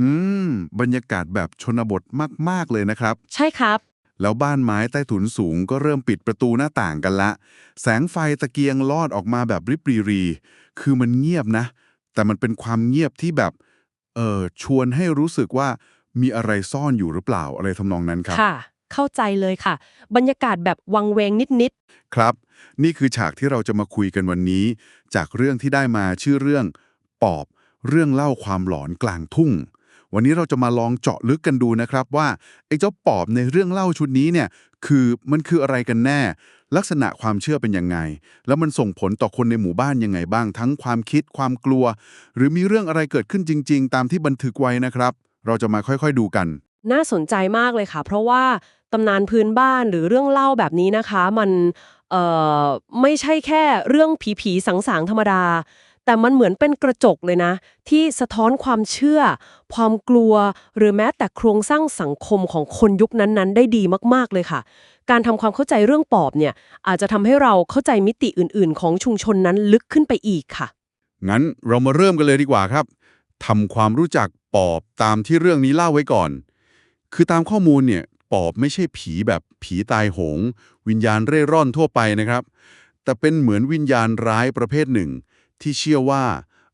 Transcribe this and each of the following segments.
อืม บรรยากาศแบบชนบทมาก ๆ เลยนะครับ ใช่ครับ แล้วบ้านไม้ใต้ถุนสูงก็เริ่มปิดประตูหน้าต่างกันละ แสงไฟตะเกียงลอดออกมาแบบริบรีรี คือมันเงียบนะ แต่มันเป็นความเงียบที่แบบ เออชวนให้รู้สึกว่ามีอะไรซ่อนอยู่หรือเปล่าอะไรทำนองนั้นครับ ค่ะ เข้าใจเลยค่ะ บรรยากาศแบบวังเวงนิด ครับ นี่คือฉากที่เราจะมาคุยกันวันนี้ จากเรื่องที่ได้มาชื่อเรื่อง ปอบ เรื่องเล่าความหลอนกลางทุ่ง วันนี้เราจะมาลองเจาะลึกกันดูนะครับว่าไอ้เจ้าปอบในเรื่องเล่าชุดนี้เนี่ยคือมันคืออะไรกันแน่ ลักษณะความเชื่อเป็นยังไง แล้วมันส่งผลต่อคนในหมู่บ้านยังไงบ้าง ทั้งความคิดความกลัว หรือมีเรื่องอะไรเกิดขึ้นจริง ๆ ตามที่บันทึกไว้นะครับ เราจะมาค่อยๆดูกัน น่าสนใจมากเลยค่ะ เพราะว่าตำนานพื้นบ้านหรือเรื่องเล่าแบบนี้นะคะ มันเอ่อไม่ใช่แค่เรื่องผีๆสังๆธรรมดา แต่มันเหมือนเป็นกระจกเลยนะ ที่สะท้อนความเชื่อ ความกลัว หรือแม้แต่โครงสร้างสังคมของคนยุคนั้นๆ ได้ดีมากๆเลยค่ะ การทำความเข้าใจเรื่องปอบเนี่ย อาจจะทำให้เราเข้าใจมิติอื่น ๆ ของชุมชนนั้นลึกขึ้นไปอีกค่ะ งั้นเรามาเริ่มกันเลยดีกว่าครับทำความรู้จักปอบตามที่เรื่องนี้เล่าไว้ก่อน คือตามข้อมูลเนี่ยปอบไม่ใช่ผีแบบผีตายโหง วิญญาณเร่ร่อนทั่วไปนะครับ แต่เป็นเหมือนวิญญาณร้ายประเภทหนึ่ง ที่เชื่อว่า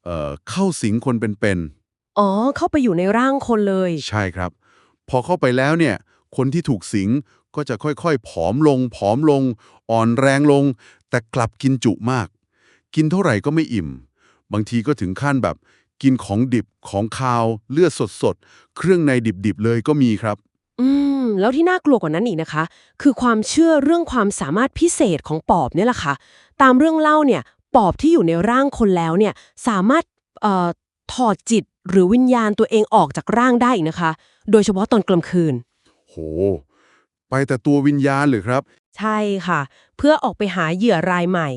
เอ่อเข้าสิงคนเป็นอ๋อ เข้าไปอยู่ในร่างคนเลยๆใช่ครับ พอเข้าไปแล้วเนี่ย คนที่ถูกสิงก็จะค่อยๆ ผอมลง ผอมลง อ่อนแรงลง แต่กลับกินจุมาก กินเท่าไหร่ก็ไม่อิ่ม บางทีก็ถึงขั้นแบบ กินของดิบของคาว เลือดสดๆ เครื่องในดิบๆ เลยก็มีครับ อืม แล้วที่น่ากลัวกว่านั้นอีกนะคะ คือความเชื่อเรื่องความสามารถพิเศษของปอบเนี่ยแหละค่ะ ตามเรื่องเล่าเนี่ย ปอบที่อยู่ในร่างคนแล้วเนี่ยสามารถเอ่อถอดจิตหรือวิญญาณตัวเองออกจากร่างได้อีกนะคะ โดยเฉพาะตอนกลางคืน โห ไปแต่ตัววิญญาณเลยครับ ใช่ค่ะ เพื่อออกไปหาเหยื่อรายใหม่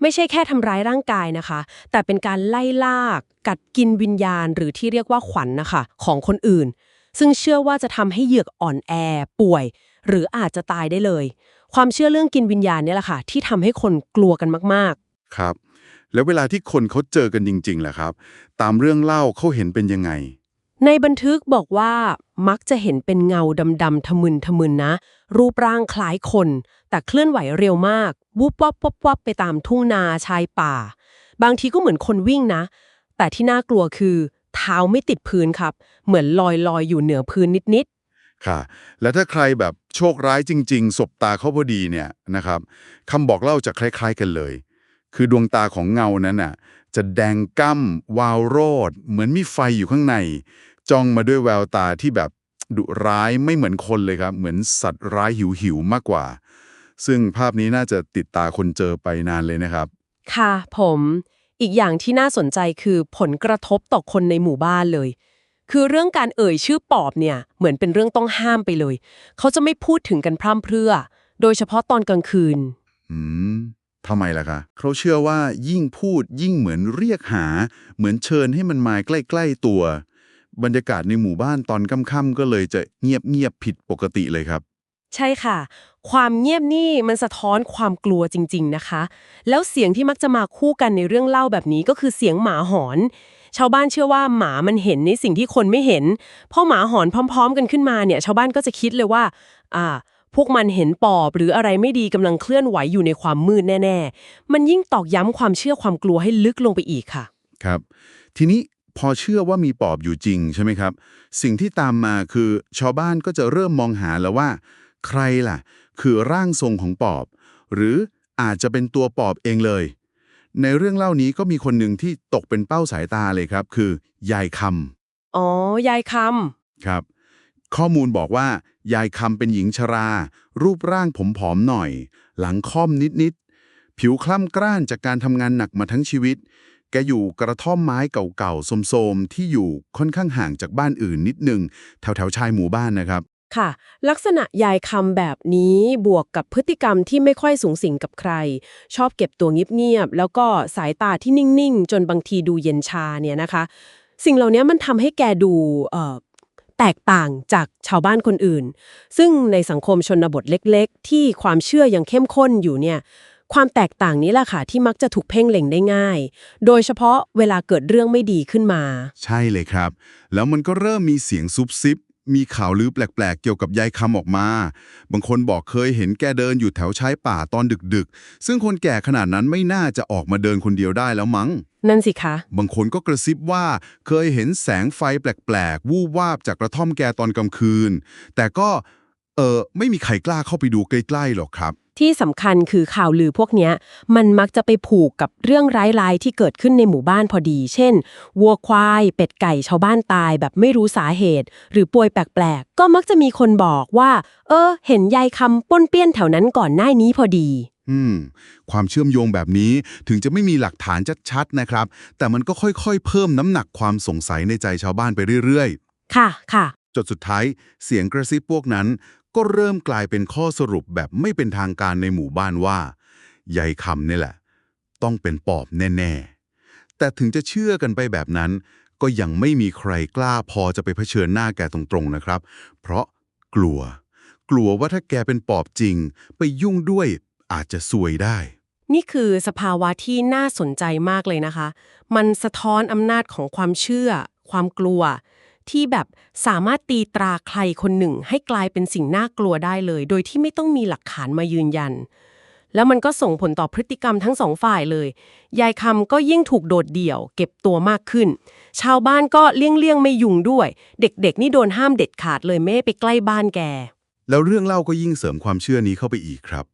ไม่ใช่แค่ทำร้ายร่างกายนะคะ แต่เป็นการไล่ลาก กัดกินวิญญาณหรือที่เรียกว่าขวัญนนะคะ ของคนอื่น ซึ่งเชื่อว่าจะทำให้เหยือกอ่อนแอ ป่วย หรืออาจจะตายได้เลย ความเชื่อเรื่องกินวิญญาณเนี่ยแหละค่ะ ที่ทำให้คนกลัวกันมาก ครับ แล้วเวลาที่คนเขาเจอกันจริงๆแหละครับ ตามเรื่องเล่าเขาเห็นเป็นยังไงๆในบันทึกบอกว่ามักจะเห็นเป็นเงาดำๆทะมึนทะมึนนะ รูปร่างคล้ายคน แต่เคลื่อนไหวเร็วมากวุบวับวับวับไปตามทุ่งนาชายป่า บางทีก็เหมือนคนวิ่งนะ แต่ที่น่ากลัวคือเท้าไม่ติดพื้นครับ เหมือนลอยลอยอยู่เหนือพื้นนิดค่ะ แล้วถ้าใครแบบโชคร้ายจริง ๆ สบตาเขาพอดีเนี่ยนะครับคำบอกเล่าจะคล้าย ๆ กันเลย คือดวงตาของเงานั้นน่ะ จะแดงก้ำวาวโรด เหมือนมีไฟอยู่ข้างใน จ้องมาด้วยแววตาที่แบบดุร้ายไม่เหมือนคนเลยครับ เหมือนสัตว์ร้ายหิวๆมากกว่า ซึ่งภาพนี้น่าจะติดตาคนเจอไปนานเลยนะครับๆค่ะ ผม อีกอย่างที่น่าสนใจคือผลกระทบต่อคนในหมู่บ้านเลย คือเรื่องการเอ่ยชื่อปอบเนี่ยเหมือนเป็นเรื่องต้องห้ามไปเลย เขาจะไม่พูดถึงกันพร่ำเพรื่อ โดยเฉพาะตอนกลางคืน อืม ทำไมล่ะคะเขาเชื่อว่ายิ่งพูดยิ่งเหมือนเรียกหา เหมือนเชิญให้มันมาใกล้ๆตัว บรรยากาศในหมู่บ้านตอนค่ำๆก็เลยจะเงียบๆผิดปกติเลยครับ ใช่ค่ะ ความเงียบนี่มันสะท้อนความกลัวจริง ๆนะคะ แล้วเสียงที่มักจะมาคู่กันในเรื่องเล่าแบบนี้ก็คือเสียงหมาหอน ชาวบ้านเชื่อว่าหมามันเห็นในสิ่งที่คนไม่เห็นพอหมาหอนพร้อม ๆ กันขึ้นมาเนี่ย ชาวบ้านก็จะคิดเลยว่า อ่า พวกมันเห็นปอบหรืออะไรไม่ดีกำลังเคลื่อนไหวอยู่ในความมืดแน่ ๆ มันยิ่งตอกย้ำความเชื่อความกลัวให้ลึกลงไปอีกค่ะ ครับ ทีนี้พอเชื่อว่ามีปอบอยู่จริงใช่ไหมครับ สิ่งที่ตามมาคือชาวบ้านก็จะเริ่มมองหาแล้วว่า ใครล่ะ คือร่างทรงของปอบ หรืออาจจะเป็นตัวปอบเองเลย ในเรื่องเล่านี้ก็มีคนหนึ่งที่ตกเป็นเป้าสายตาเลยครับ คือยายคำอ๋อ ยายคครับ ข้อมูลบอกว่า ยายคำเป็นหญิงชรา รูปร่างผมผอมหน่อย หลังค่อมนิดๆ ผิวคล้ำกร้านจากการทำงานหนักมาทั้งชีวิต แกอยู่กระท่อมไม้เก่าๆโสมๆ ที่อยู่ค่อนข้างห่างจากบ้านอื่นนิดนึง แถวๆชายหมู่บ้านนะครับ ค่ะ ลักษณะยายคำแบบนี้บวกกับพฤติกรรมที่ไม่ค่อยสูงสิงกับใคร ชอบเก็บตัวเงียบๆ แล้วก็สายตาที่นิ่งๆ จนบางทีดูเย็นชาเนี่ยนะคะ สิ่งเหล่านี้มันทำให้แกดูเอ่อ แตกต่างจากชาวบ้านคนอื่น ซึ่งในสังคมชนบทเล็กๆ ที่ความเชื่อยังเข้มข้นอยู่เนี่ย ความแตกต่างนี้แหละค่ะที่มักจะถูกเพ่งเล็งได้ง่าย โดยเฉพาะเวลาเกิดเรื่องไม่ดีขึ้นมา ใช่เลยครับ แล้วมันก็เริ่มมีเสียงซุบซิบ มีข่าวลือแปลกๆ เกี่ยวกับยายคำออกมา บางคนบอกเคยเห็นแกเดินอยู่แถวชายป่าตอนดึกๆ ซึ่งคนแก่ขนาดนั้นไม่น่าจะออกมาเดินคนเดียวได้แล้วมั้ง นั่นสิคะ บางคนก็กระซิบว่าเคยเห็นแสงไฟแปลกๆ วูบวาบจากกระท่อมแกตอนกลางคืน แต่ก็ เออไม่มีใครกล้าเข้าไปดูใกล้ๆหรอกครับ ที่สำคัญคือข่าวลือพวกเนี้ยมันมักจะไปผูกกับเรื่องร้ายๆที่เกิดขึ้นในหมู่บ้านพอดี เช่น วัวควาย เป็ดไก่ชาวบ้านตายแบบไม่รู้สาเหตุ หรือป่วยแปลกๆ ก็มักจะมีคนบอกว่า เออ เห็นยายคำป้วนเปี้ยนแถวนั้นก่อนหน้านี้พอดี อืม ความเชื่อมโยงแบบนี้ถึงจะไม่มีหลักฐานชัดๆนะครับ แต่มันก็ค่อยๆ เพิ่มน้ำหนักความสงสัยในใจชาวบ้านไปเรื่อยๆ ค่ะค่ะ จนสุดท้ายเสียงกระซิบพวกนั้น ก็เริ่มกลายเป็นข้อสรุปแบบไม่เป็นทางการในหมู่บ้านว่ายายคำนี่แหละ ต้องเป็นปอบแน่ ๆ แต่ถึงจะเชื่อกันไปแบบนั้น ก็ยังไม่มีใครกล้าพอจะไปเผชิญหน้าแกตรงๆนะครับ เพราะกลัว กลัวว่าถ้าแกเป็นปอบจริง ไปยุ่งด้วยอาจจะซวยได้ นี่คือสภาวะที่น่าสนใจมากเลยนะคะ มันสะท้อนอำนาจของความเชื่อ ความกลัว ที่แบบสามารถตีตราใครคนหนึ่ง ให้กลายเป็นสิ่งน่ากลัวได้เลย โดยที่ไม่ต้องมีหลักฐานมายืนยัน แล้วมันก็ส่งผลต่อพฤติกรรมทั้งสองฝ่ายเลย ยายคำก็ยิ่งถูกโดดเดี่ยว เก็บตัวมากขึ้น ชาวบ้านก็เลี่ยงเลี่ยงไม่ยุ่งด้วย เด็กๆ นี่โดนห้ามเด็ดขาดเลยไม่ไปใกล้บ้านแก แล้วเรื่องเล่าก็ยิ่งเสริมความเชื่อนี้เข้าไปอีกครับ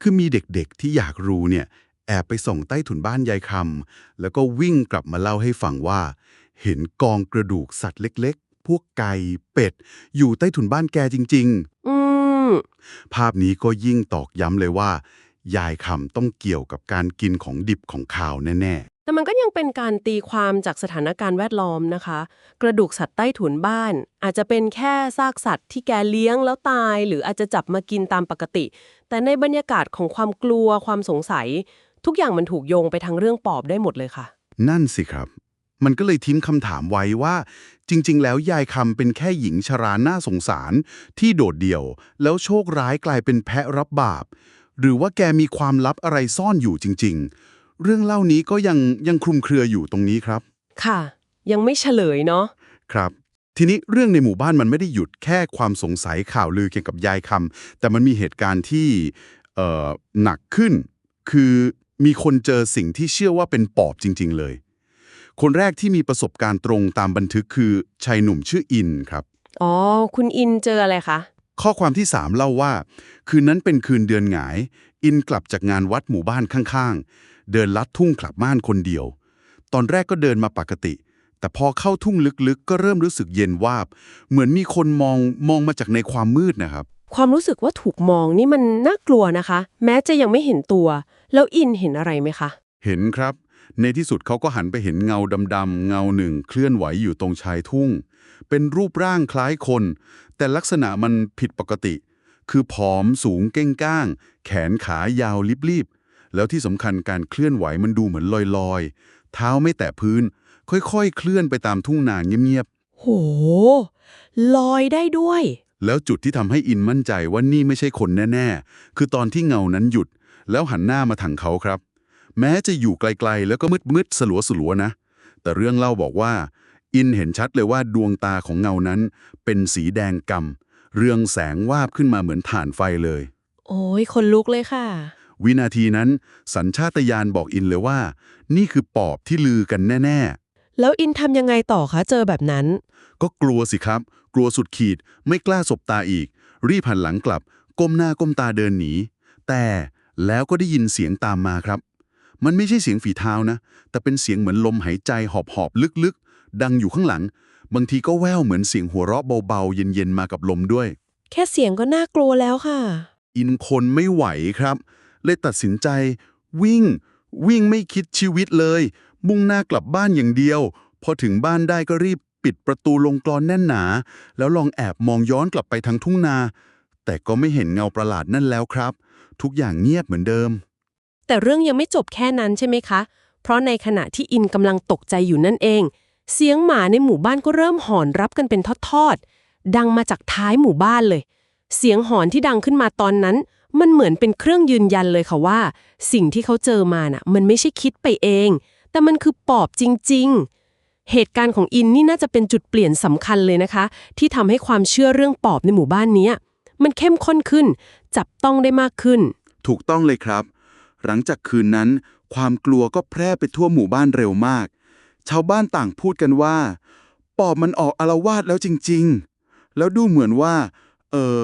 คือมีเด็กๆที่อยากรู้เนี่ยแอบไปส่องใต้ถุนบ้านยายคำแล้วก็วิ่งกลับมาเล่าให้ฟังว่า เห็นกองกระดูกสัตว์เล็ก ๆ พวกไก่ เป็ด อยู่ใต้ถุนบ้านแกจริงอืมๆภาพนี้ก็ยิ่งตอกย้ำเลยว่า ยายคำต้องเกี่ยวกับการกินของดิบของข่าวแน่แต่มันก็ยังเป็นการตีความจากสถานการณ์แวดล้อมนะคะ กระดูกสัตว์ใต้ถุนบ้าน อาจจะเป็นแค่ซากสัตว์ที่แกเลี้ยงแล้วตาย หรืออาจจะจับมากินตามปกติ แต่ในบรรยากาศของความกลัวความสงสัย ทุกอย่างมันถูกโยงไปทางเรื่องปอบได้หมดเลยค่ะๆนั่นสิครับ มันก็เลยทิ้งคำถามไว้ว่า จริง ๆ แล้วยายคำเป็นแค่หญิงชราน่าสงสาร ที่โดดเดี่ยว แล้วโชคร้ายกลายเป็นแพะรับบาป หรือว่าแกมีความลับอะไรซ่อนอยู่จริง ๆ เรื่องเล่านี้ก็ยังยังคลุมเครืออยู่ตรงนี้ครับ ค่ะ ยังไม่เฉลยเนาะครับ ทีนี้เรื่องในหมู่บ้านมันไม่ได้หยุดแค่ความสงสัยข่าวลือเกี่ยวกับยายคำแต่มันมีเหตุการณ์ที่เอ่อหนักขึ้น คือมีคนเจอสิ่งที่เชื่อว่าเป็นปอบจริง ๆ เลย คนแรกที่มีประสบการณ์ตรงตามบันทึกคือชายหนุ่มชื่ออินครับ อ๋อ คุณอินเจออะไรคะ ข้อความที่ 3 เล่าว่า คืนนั้นเป็นคืนเดือนหงาย อินกลับจากงานวัดหมู่บ้านข้างๆ เดินลัดทุ่งกลับบ้านคนเดียว ตอนแรกก็เดินมาปกติ แต่พอเข้าทุ่งลึกๆ ก็เริ่มรู้สึกเย็นวาบ เหมือนมีคนมองมองมาจากในความมืดนะครับ ความรู้สึกว่าถูกมองนี่มันน่ากลัวนะคะ แม้จะยังไม่เห็นตัว แล้วอินเห็นอะไรไหมคะ เห็นครับ ในที่สุดเขาก็หันไปเห็นเงาดำๆเงาหนึ่งเคลื่อนไหวอยู่ตรงชายทุ่ง เป็นรูปร่างคล้ายคน แต่ลักษณะมันผิดปกติ คือผอมสูงเก้งก้าง แขนขายาวลิบๆ แล้วที่สำคัญการเคลื่อนไหวมันดูเหมือนลอยๆ เท้าไม่แตะพื้น ค่อยๆ เคลื่อนไปตามทุ่งนาเงียบโห ลอยได้ด้วยๆแล้วจุดที่ทำให้อินมั่นใจว่านี่ไม่ใช่คนแน่ๆ คือตอนที่เงานั้นหยุด แล้วหันหน้ามาทางเขาครับ แม้จะอยู่ไกลๆ แล้วก็มืดๆสลัวๆนะ แต่เรื่องเล่าบอกว่า อินเห็นชัดเลยว่าดวงตาของเงานั้น เป็นสีแดงกำเรืองแสงวาบขึ้นมาเหมือนถ่านไฟเลย โอ้ยคนลุกเลยค่ะ วินาทีนั้น สัญชาตญาณบอกอินเลยว่า นี่คือปอบที่ลือกันแน่แล้วอินทำยังไงต่อคะ เจอแบบนั้นๆก็กลัวสิครับ กลัวสุดขีด ไม่กล้าสบตาอีก รีบหันหลังกลับ ก้มหน้าก้มตาเดินหนี แต่แล้วก็ได้ยินเสียงตามมาครับ มันไม่ใช่เสียงฝีเท้านะ แต่เป็นเสียงเหมือนลมหายใจหอบๆลึกๆ ดังอยู่ข้างหลัง บางทีก็แว่วเหมือนเสียงหัวเราะเบาๆ เย็นๆ มากับลมด้วย แค่เสียงก็น่ากลัวแล้วค่ะ อินคนไม่ไหวครับ เลยตัดสินใจ วิ่ง วิ่งไม่คิดชีวิตเลย มุ่งหน้ากลับบ้านอย่างเดียว พอถึงบ้านได้ก็รีบปิดประตูลงกรอนแน่นหนา แล้วลองแอบมองย้อนกลับไปทางทุ่งนา แต่ก็ไม่เห็นเงาประหลาดนั่นแล้วครับ ทุกอย่างเงียบเหมือนเดิม แต่เรื่องยังไม่จบแค่นั้นใช่ไหมคะ เพราะในขณะที่อินกำลังตกใจอยู่นั่นเอง เสียงหมาในหมู่บ้านก็เริ่มหอนรับกันเป็นทอดๆ ดังมาจากท้ายหมู่บ้านเลย เสียงหอนที่ดังขึ้นมาตอนนั้น มันเหมือนเป็นเครื่องยืนยันเลยค่ะว่า สิ่งที่เขาเจอมาน่ะ มันไม่ใช่คิดไปเอง แต่มันคือปอบจริง ๆเหตุการณ์ของอินนี่น่าจะเป็นจุดเปลี่ยนสำคัญเลยนะคะ ที่ทำให้ความเชื่อเรื่องปอบในหมู่บ้านนี้ มันเข้มข้นขึ้น จับต้องได้มากขึ้น ถูกต้องเลยครับ หลังจากคืนนั้น ความกลัวก็แพร่ไปทั่วหมู่บ้านเร็วมาก ชาวบ้านต่างพูดกันว่า ปอบมันออกอารวาสแล้วจริง ๆ แล้วดูเหมือนว่า เออ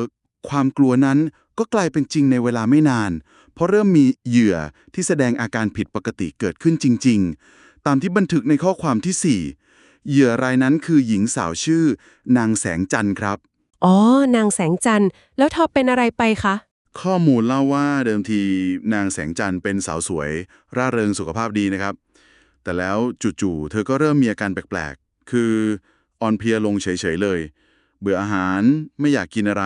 ความกลัวนั้นก็กลายเป็นจริงในเวลาไม่นาน เพราะเริ่มมีเหยื่อที่แสดงอาการผิดปกติเกิดขึ้นจริง ๆ ตามที่บันทึกในข้อความที่ 4 เหยื่อรายนั้นคือหญิงสาวชื่อ นางแสงจันทร์ครับ อ๋อ นางแสงจันทร์แล้วเธอเป็นอะไรไปคะ ข้อมูลเล่าว่าเดิมทีนางแสงจันทร์เป็นสาวสวย ร่าเริงสุขภาพดีนะครับ แต่แล้วจู่ๆเธอก็เริ่มมีอาการแปลกๆ คืออ่อนเพลียลงเฉยๆเลย เบื่ออาหารไม่อยากกินอะไร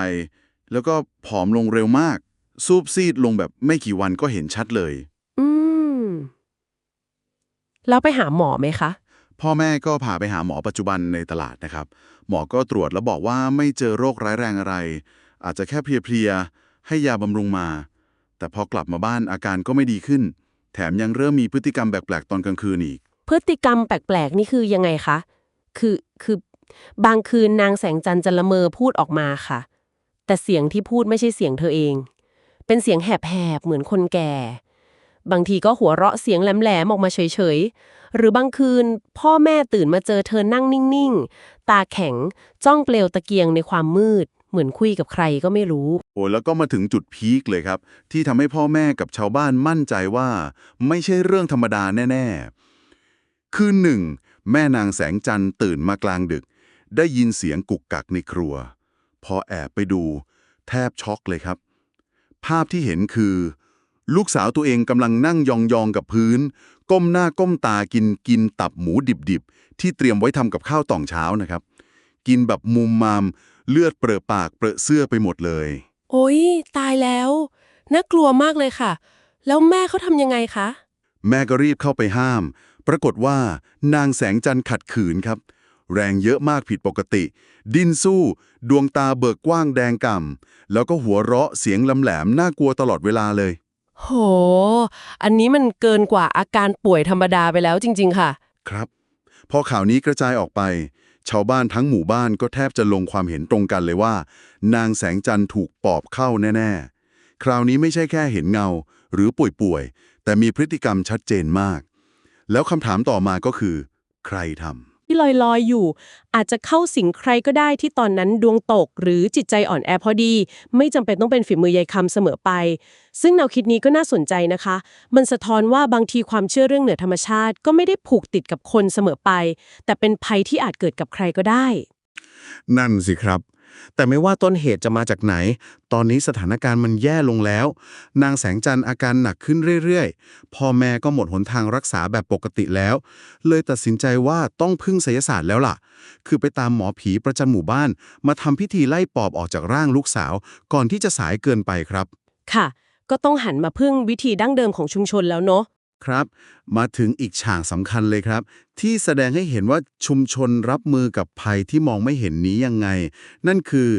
แล้วก็ผอมลงเร็วมาก ซูบซีดลงแบบไม่กี่วันก็เห็นชัดเลย อืม แล้วไปหาหมอไหมคะ พ่อแม่ก็พาไปหาหมอปัจจุบันในตลาดนะครับ หมอก็ตรวจแล้วบอกว่าไม่เจอโรคร้ายแรงอะไร อาจจะแค่เพลียๆ ให้ยาบำรุงมา แต่พอกลับมาบ้านอาการก็ไม่ดีขึ้น แถมยังเริ่มมีพฤติกรรมแปลกๆตอนกลางคืนอีก พฤติกรรมแปลกๆ นี่คือยังไงคะ คือ คือบางคืนนางแสงจันทร์จะละเมอพูดออกมาค่ะ แต่เสียงที่พูดไม่ใช่เสียงเธอเอง เป็นเสียงแหบๆ เหมือนคนแก่ บางทีก็หัวเราะเสียงแหลมๆ ออกมาเฉยๆ หรือบางคืนพ่อแม่ตื่นมาเจอเธอนั่งนิ่งๆ ตาแข็งจ้องเปลวตะเกียงในความมืด เหมือนคุยกับใครก็ไม่รู้ โอ้แล้วก็มาถึงจุดพีคเลยครับ ที่ทำให้พ่อแม่กับชาวบ้านมั่นใจว่า ไม่ใช่เรื่องธรรมดาแน่ ๆ คืนหนึ่งแม่นางแสงจันทร์ตื่นมากลางดึก ได้ยินเสียงกุกกักในครัว พอแอบไปดู แทบช็อกเลยครับ ภาพที่เห็นคือ ลูกสาวตัวเองกำลังนั่งยองๆกับพื้น ก้มหน้าก้มตากินกินตับหมูดิบๆที่เตรียมไว้ทำกับข้าวต่องเช้านะครับ กินแบบมุมมาม เลือดเปรอะปากเปรอะเสื้อไปหมดเลย โอ๊ยตายแล้วน่ากลัวมากเลยค่ะ แล้วแม่เขาทำยังไงคะ แม่ก็รีบเข้าไปห้าม ปรากฏว่านางแสงจันทร์ขัดขืนครับ แรงเยอะมากผิดปกติ ดิ้นสู้ ดวงตาเบิกกว้างแดงก่ำแล้วก็หัวเราะเสียงลำแหลมน่ากลัวตลอดเวลาเลย โห อันนี้มันเกินกว่าอาการป่วยธรรมดาไปแล้วจริง ๆ ค่ะ ครับ พอข่าวนี้กระจายออกไป ชาวบ้านทั้งหมู่บ้านก็แทบจะลงความเห็นตรงกันเลยว่า นางแสงจันทร์ถูกปอบเข้าแน่ๆ คราวนี้ไม่ใช่แค่เห็นเงา หรือป่วยๆ แต่มีพฤติกรรมชัดเจนมาก แล้วคำถามต่อมาก็คือ ใครทำ ที่ลอยๆอยู่ อาจจะเข้าสิงใครก็ได้ที่ตอนนั้นดวงตก หรือจิตใจอ่อนแอพอดี ไม่จำเป็นต้องเป็นฝีมือยายคำเสมอไป ซึ่งแนวคิดนี้ก็น่าสนใจนะคะ มันสะท้อนว่าบางทีความเชื่อเรื่องเหนือธรรมชาติ ก็ไม่ได้ผูกติดกับคนเสมอไป แต่เป็นภัยที่อาจเกิดกับใครก็ได้ นั่นสิครับ แต่ไม่ว่าต้นเหตุจะมาจากไหน ตอนนี้สถานการณ์มันแย่ลงแล้ว นางแสงจันทร์อาการหนักขึ้นเรื่อยๆ พ่อแม่ก็หมดหนทางรักษาแบบปกติแล้ว เลยตัดสินใจว่าต้องพึ่งไสยศาสตร์แล้วล่ะ คือไปตามหมอผีประจำหมู่บ้าน มาทำพิธีไล่ปอบออกจากร่างลูกสาว ก่อนที่จะสายเกินไปครับ ค่ะ ก็ต้องหันมาพึ่งวิธีดั้งเดิมของชุมชนแล้วเนาะ ครับ มาถึงอีกฉากสำคัญเลยครับ ที่แสดงให้เห็นว่าชุมชนรับมือกับภัยที่มองไม่เห็นนี้ยังไง นั่นคือ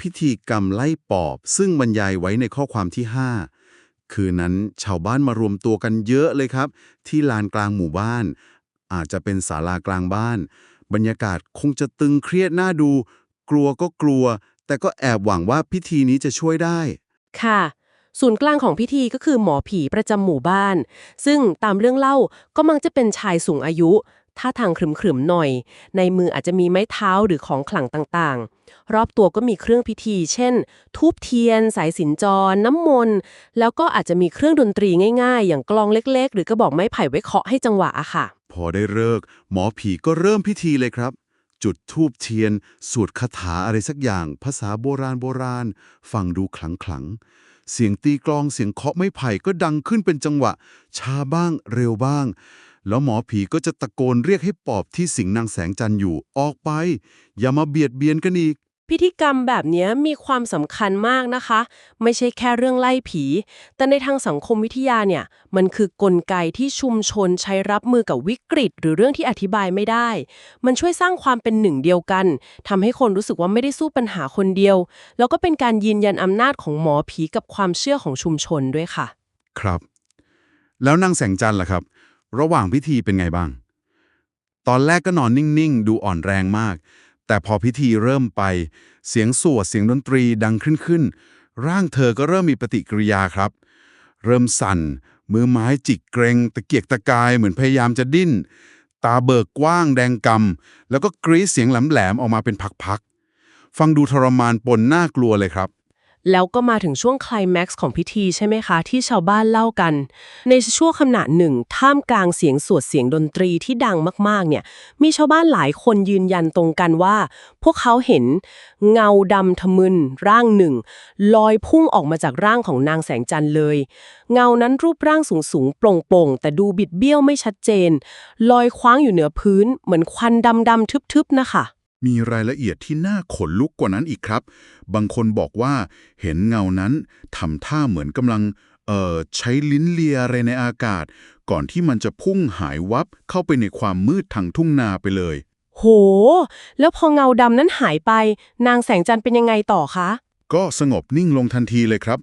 พิธีกรรมไล่ปอบ ซึ่งบรรยายไว้ในข้อความที่ 5 คืนนั้นชาวบ้านมารวมตัวกันเยอะเลยครับ ที่ลานกลางหมู่บ้าน อาจจะเป็นศาลากลางบ้าน บรรยากาศคงจะตึงเครียดน่าดู กลัวก็กลัว แต่ก็แอบหวังว่าพิธีนี้จะช่วยได้ ค่ะ ศูนย์กลางของพิธีก็คือหมอผีประจำหมู่บ้าน ซึ่งตามเรื่องเล่าก็มักจะเป็นชายสูงอายุท่าทางขรึมๆหน่อย ในมืออาจจะมีไม้เท้าหรือของขลังต่างๆ รอบตัวก็มีเครื่องพิธี เช่น ทูบเทียน สายสิญจร น้ำมนต์ แล้วก็อาจจะมีเครื่องดนตรีง่ายๆ อย่างกลองเล็กๆ หรือกระบอกไม้ไผ่ไว้เคาะให้จังหวะอะค่ะ พอได้เลิก หมอผีก็เริ่มพิธีเลยครับ จุดทูบเทียน สวดคาถาอะไรสักอย่าง ภาษาโบราณโบราณ ฟังดูขลังขลังๆเสียงตีกลองเสียงเคาะไม้ไผ่ก็ดังขึ้นเป็นจังหวะ ช้าบ้างเร็วบ้าง แล้วหมอผีก็จะตะโกนเรียกให้ปอบที่สิงนางแสงจันทร์อยู่ ออกไป อย่ามาเบียดเบียนกันอีก พิธีกรรมแบบนี้มีความสำคัญมากนะคะ ไม่ใช่แค่เรื่องไล่ผี แต่ในทางสังคมวิทยาเนี่ย มันคือกลไกที่ชุมชนใช้รับมือกับวิกฤต หรือเรื่องที่อธิบายไม่ได้ มันช่วยสร้างความเป็นหนึ่งเดียวกันทำให้คนรู้สึกว่าไม่ได้สู้ปัญหาคนเดียว แล้วก็เป็นการยืนยันอำนาจของหมอผีกับความเชื่อของชุมชนด้วยค่ะ ครับ แล้วนางแสงจันทร์ล่ะครับ ระหว่างพิธีเป็นไงบ้าง ตอนแรกก็นอนนิ่งๆ ดูอ่อนแรงมาก แต่พอพิธีเริ่มไป เสียงสวดเสียงดนตรีดังขึ้นขึ้น ร่างเธอก็เริ่มมีปฏิกิริยาครับ เริ่มสั่น มือไม้จิกเกรงตะเกียกตะกายเหมือนพยายามจะดิ้น ตาเบิกกว้างแดงกำ แล้วก็กรีดเสียงแหลมๆออกมาเป็นพักๆ ฟังดูทรมานปนน่ากลัวเลยครับ แล้วก็มาถึงช่วงคลแม็กซ์ของพิธีใช่ไหมคะ ที่ชาวบ้านเล่ากัน ในช่วงขณะหนึ่ง ท่ามกลางเสียงสวดเสียงดนตรีที่ดังมากๆ เนี่ย มีชาวบ้านหลายคนยืนยันตรงกันว่า พวกเขาเห็นเงาดำทะมึนร่างหนึ่ง ลอยพุ่งออกมาจากร่างของนางแสงจันทร์เลย เงานั้นรูปร่างสูงๆโปร่งๆแต่ดูบิดเบี้ยวไม่ชัดเจน ลอยคว้างอยู่เหนือพื้นเหมือนควันดำๆทึบๆนะคะ มีรายละเอียดที่น่าขนลุกกว่านั้นอีกครับ บางคนบอกว่าเห็นเงานั้นทำท่าเหมือนกำลังเอ่อใช้ลิ้นเลียอะไรในอากาศ ก่อนที่มันจะพุ่งหายวับเข้าไปในความมืดทางทุ่งนาไปเลย โห แล้วพอเงาดำนั้นหายไป นางแสงจันทร์เป็นยังไงต่อคะ ก็สงบนิ่งลงทันทีเลยครับ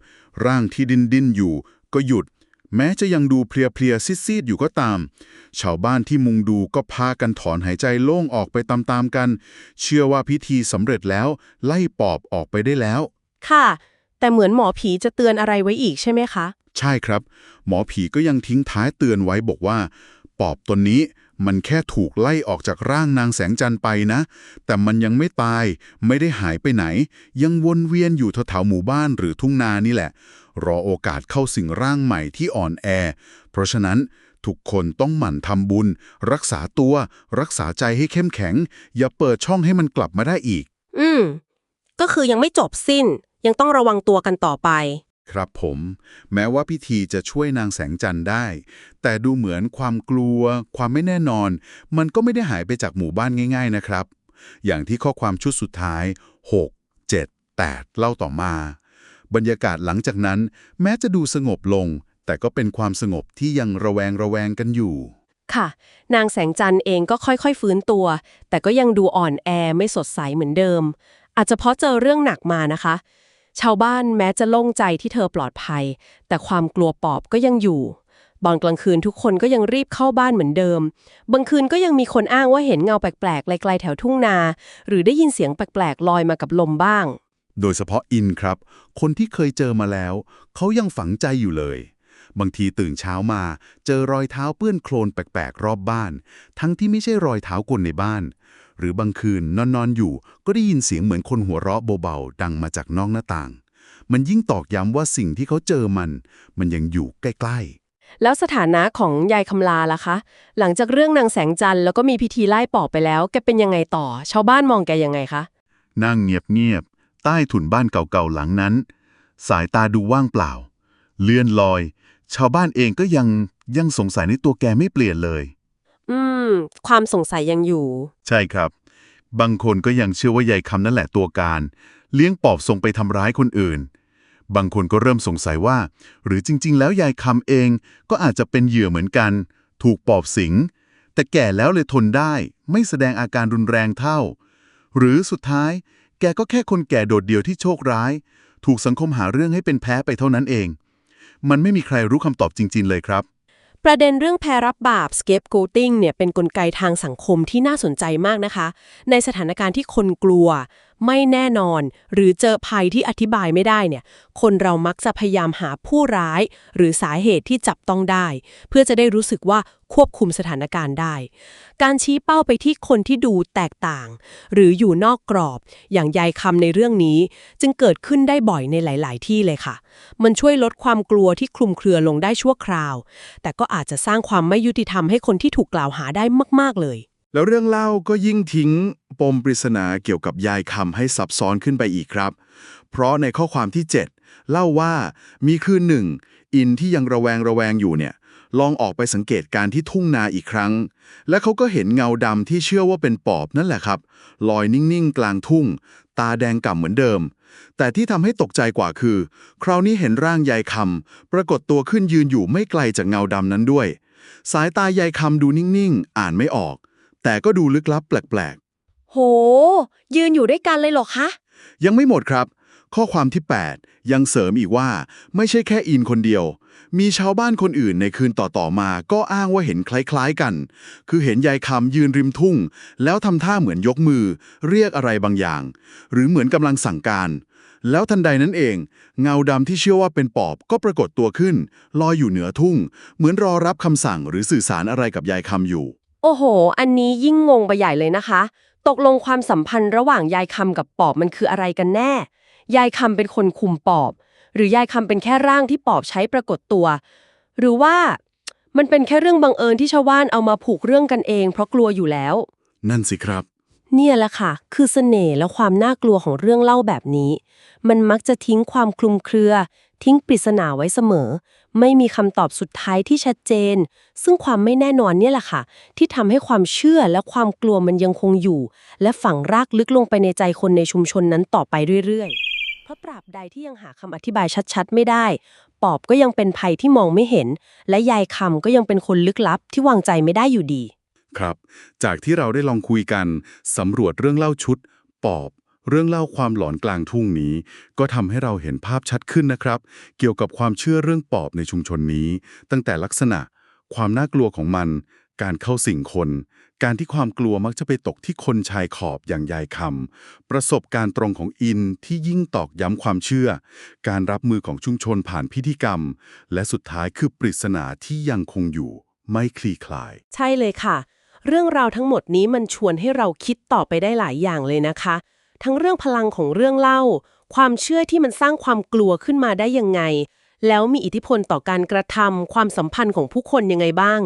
ร่างที่ดิ้นดิ้นอยู่ ก็หยุด แม้จะยังดูเพลียๆซีดๆอยู่ก็ตาม ชาวบ้านที่มุงดูก็พากันถอนหายใจโล่งออกไปตามๆกัน เชื่อว่าพิธีสำเร็จแล้ว ไล่ปอบออกไปได้แล้ว ค่ะ แต่เหมือนหมอผีจะเตือนอะไรไว้อีกใช่ไหมคะ ใช่ครับ หมอผีก็ยังทิ้งท้ายเตือนไว้บอกว่า ปอบตนนี้ มันแค่ถูกไล่ออกจากร่างนางแสงจันทร์ไปนะ แต่มันยังไม่ตาย ไม่ได้หายไปไหน ยังวนเวียนอยู่แถวๆหมู่บ้านหรือทุ่งนานี่แหละ รอโอกาสเข้าสิ่งร่างใหม่ที่อ่อนแอ เพราะฉะนั้นทุกคนต้องหมั่นทำบุญ รักษาตัว รักษาใจให้เข้มแข็ง อย่าเปิดช่องให้มันกลับมาได้อีก อืม ก็คือยังไม่จบสิ้น ยังต้องระวังตัวกันต่อไป ครับผม แม้ว่าพิธีจะช่วยนางแสงจันทร์ได้ แต่ดูเหมือนความกลัว ความไม่แน่นอน มันก็ไม่ได้หายไปจากหมู่บ้านง่าย ๆนะครับ อย่างที่ข้อความชุดสุดท้าย 6 7 8 เล่าต่อมา บรรยากาศหลังจากนั้น แม้จะดูสงบลง แต่ก็เป็นความสงบที่ยังระแวงระแวงกันอยู่ ค่ะ นางแสงจันทร์เองก็ค่อยๆฟื้นตัว แต่ก็ยังดูอ่อนแอไม่สดใสเหมือนเดิม อาจจะเพราะเจอเรื่องหนักมานะคะ ชาวบ้านแม้จะโล่งใจที่เธอปลอดภัย แต่ความกลัวปอบก็ยังอยู่บอนกลางคืนทุกคนก็ยังรีบเข้าบ้านเหมือนเดิม บางคืนก็ยังมีคนอ้างว่าเห็นเงาแปลกๆไกลๆแถวทุ่งนา หรือได้ยินเสียงแปลกๆลอยมากับลมบ้าง โดยเฉพาะอินครับ คนที่เคยเจอมาแล้ว เขายังฝังใจอยู่เลย บางทีตื่นเช้ามา เจอรอยเท้าเปื้อนโคลนแปลกๆรอบบ้าน ทั้งที่ไม่ใช่รอยเท้าคนในบ้าน หรือบางคืนนอนๆอยู่ ก็ได้ยินเสียงเหมือนคนหัวเราะเบาๆดังมาจากนอกหน้าต่าง มันยิ่งตอกย้ำว่าสิ่งที่เขาเจอมัน มันยังอยู่ใกล้ๆ แล้วสถานะของยายคำลาล่ะคะ หลังจากเรื่องนางแสงจันทร์แล้วก็มีพิธีไล่ปอบไปแล้วแกเป็นยังไงต่อ ชาวบ้านมองแกยังไงคะนั่งเงียบๆใต้ถุนบ้านเก่าๆหลังนั้น สายตาดูว่างเปล่า เลื่อนลอย ชาวบ้านเองก็ยังยังสงสัยในตัวแกไม่เปลี่ยนเลย อืม ความสงสัยยังอยู่ ใช่ครับ บางคนก็ยังเชื่อว่ายายคำนั่นแหละตัวการ เลี้ยงปอบส่งไปทำร้ายคนอื่น บางคนก็เริ่มสงสัยว่า หรือจริง ๆ แล้วยายคำเองก็อาจจะเป็นเหยื่อเหมือนกัน ถูกปอบสิง แต่แก่แล้วเลยทนได้ ไม่แสดงอาการรุนแรงเท่า หรือสุดท้าย แกก็แค่คนแก่โดดเดี่ยวที่โชคร้าย ถูกสังคมหาเรื่องให้เป็นแพ้ไปเท่านั้นเอง มันไม่มีใครรู้คำตอบจริง ๆ เลยครับ ประเด็นเรื่องแพรับบาป scapegoating เนี่ยเป็นนกลไกทางสังคมที่น่าสนใจมากนะคะ ในสถานการณ์ที่คนกลัว ไม่แน่นอน หรือเจอภัยที่อธิบายไม่ได้เนี่ย คนเรามักจะพยายามหาผู้ร้าย หรือสาเหตุที่จับต้องได้ เพื่อจะได้รู้สึกว่าควบคุมสถานการณ์ได้ การชี้เป้าไปที่คนที่ดูแตกต่าง หรืออยู่นอกกรอบ อย่างยายคำในเรื่องนี้ จึงเกิดขึ้นได้บ่อยในหลาย ๆ ที่เลยค่ะ มันช่วยลดความกลัวที่คลุมเครือลงได้ชั่วคราว แต่ก็อาจจะสร้างความไม่ยุติธรรมให้คนที่ถูกกล่าวหาได้มาก ๆ เลย แล้วเรื่องเล่าก็ยิ่งทิ้งปมปริศนาเกี่ยวกับยายคำให้ซับซ้อนขึ้นไปอีกครับ เพราะในข้อความที่ 7 เล่าว่ามีคืนหนึ่ง อินที่ยังระแวงระแวงอยู่เนี่ยลองออกไปสังเกตการที่ทุ่งนาอีกครั้ง และเขาก็เห็นเงาดำที่เชื่อว่าเป็นปอบนั่นแหละครับ ลอยนิ่งๆ กลางทุ่ง ตาแดงก่ำเหมือนเดิม แต่ที่ทำให้ตกใจกว่าคือ คราวนี้เห็นร่างยายคำปรากฏตัวขึ้นยืนอยู่ไม่ไกลจากเงาดำนั้นด้วย สายตายายคำดูนิ่งๆ อ่านไม่ออก แต่ก็ดูลึกลับแปลกๆโห ยืนอยู่ด้วยกันเลยเหรอคะยังไม่หมดครับ ข้อความที่ 8 ยังเสริมอีกว่า ไม่ใช่แค่อินคนเดียว มีชาวบ้านคนอื่นในคืนต่อๆมา ก็อ้างว่าเห็นคล้ายๆกัน คือเห็นยายคำยืนริมทุ่ง แล้วทำท่าเหมือนยกมือ เรียกอะไรบางอย่าง หรือเหมือนกำลังสั่งการ แล้วทันใดนั้นเอง เงาดำที่เชื่อว่าเป็นปอบก็ปรากฏตัวขึ้น ลอยอยู่เหนือทุ่ง เหมือนรอรับคำสั่งหรือสื่อสารอะไรกับยายคำอยู่ โอ้โห อันนี้ยิ่งงงไปใหญ่เลยนะคะ ตกลงความสัมพันธ์ระหว่างยายคำกับปอบมันคืออะไรกันแน่ ยายคำเป็นคนคุมปอบ หรือยายคำเป็นแค่ร่างที่ปอบใช้ปรากฏตัว หรือว่ามันเป็นแค่เรื่องบังเอิญที่ชาวบ้านเอามาผูกเรื่องกันเอง เพราะกลัวอยู่แล้ว นั่นสิครับ เนี่ยแหละค่ะ คือเสน่ห์และความน่ากลัวของเรื่องเล่าแบบนี้ มันมักจะทิ้งความคลุมเครือ ทิ้งปริศนาไว้เสมอ ไม่มีคำตอบสุดท้ายที่ชัดเจน ซึ่งความไม่แน่นอนเนี่ยแหละค่ะ ที่ทำให้ความเชื่อและความกลัวมันยังคงอยู่ และฝังรากลึกลงไปในใจคนในชุมชนนั้นต่อไปเรื่อยๆ เพราะตราบใดที่ยังหาคำอธิบายชัดๆ ไม่ได้ ปอบก็ยังเป็นภัยที่มองไม่เห็น และยายคำก็ยังเป็นคนลึกลับที่วางใจไม่ได้อยู่ดี ครับ จากที่เราได้ลองคุยกันสำรวจเรื่องเล่าชุด ปอบ เรื่องเล่าความหลอนกลางทุ่งนี้ ก็ทำให้เราเห็นภาพชัดขึ้นนะครับ เกี่ยวกับความเชื่อเรื่องปอบในชุมชนนี้ ตั้งแต่ลักษณะ ความน่ากลัวของมัน การเข้าสิ่งคน การที่ความกลัวมักจะไปตกที่คนชายขอบอย่างยายคำประสบการณ์ตรงของอินที่ยิ่งตอกย้ำความเชื่อ การรับมือของชุมชนผ่านพิธีกรรม และสุดท้ายคือปริศนาที่ยังคงอยู่ ไม่คลี่คลาย ใช่เลยค่ะ เรื่องราวทั้งหมดนี้มันชวนให้เราคิดต่อไปได้หลายอย่างเลยนะคะ ทั้งเรื่องพลังของเรื่องเล่า ความเชื่อที่มันสร้างความกลัวขึ้นมาได้ยังไง แล้วมีอิทธิพลต่อการกระทำความสัมพันธ์ของผู้คนยังไงบ้าง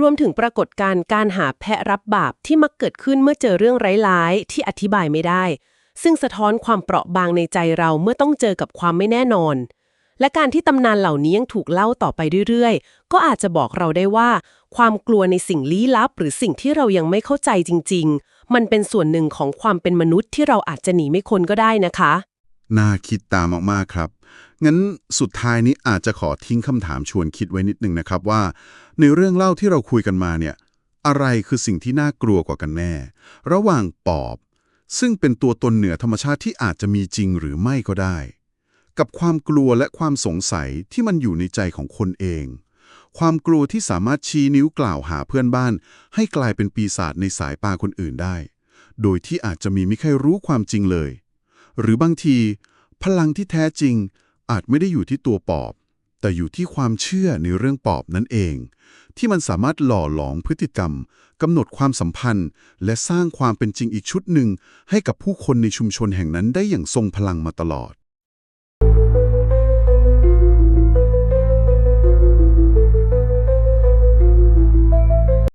รวมถึงปรากฏการณ์การหาแพะรับบาปที่มักเกิดขึ้นเมื่อเจอเรื่องร้ายๆ ที่อธิบายไม่ได้ ซึ่งสะท้อนความเปราะบางในใจเราเมื่อต้องเจอกับความไม่แน่นอน และการที่ตำนานเหล่านี้ยังถูกเล่าต่อไปเรื่อยๆ ก็อาจจะบอกเราได้ว่า ความกลัวในสิ่งลี้ลับ หรือสิ่งที่เรายังไม่เข้าใจจริง ๆ มันเป็นส่วนหนึ่งของความเป็นมนุษย์ที่เราอาจจะหนีไม่พ้นก็ได้นะคะ น่าคิดตามมากๆครับ งั้นสุดท้ายนี้อาจจะขอทิ้งคำถามชวนคิดไว้นิดนึงนะครับว่า ในเรื่องเล่าที่เราคุยกันมาเนี่ย อะไรคือสิ่งที่น่ากลัวกว่ากันแน่ ระหว่างปอบ ซึ่งเป็นตัวตนเหนือธรรมชาติที่อาจจะมีจริงหรือไม่ก็ได้ กับความกลัวและความสงสัยที่มันอยู่ในใจของคนเอง ความกลัวที่สามารถชี้นิ้วกล่าวหาเพื่อนบ้าน ให้กลายเป็นปีศาจในสายตาคนอื่นได้ โดยที่อาจจะมีไม่ใครรู้ความจริงเลย หรือบางที พลังที่แท้จริงอาจไม่ได้อยู่ที่ตัวปอบ แต่อยู่ที่ความเชื่อในเรื่องปอบนั่นเอง ที่มันสามารถหล่อหลอมพฤติกรรมกำหนดความสัมพันธ์ และสร้างความเป็นจริงอีกชุดหนึ่งให้กับผู้คนในชุมชนแห่งนั้นได้อย่างทรงพลังมาตลอด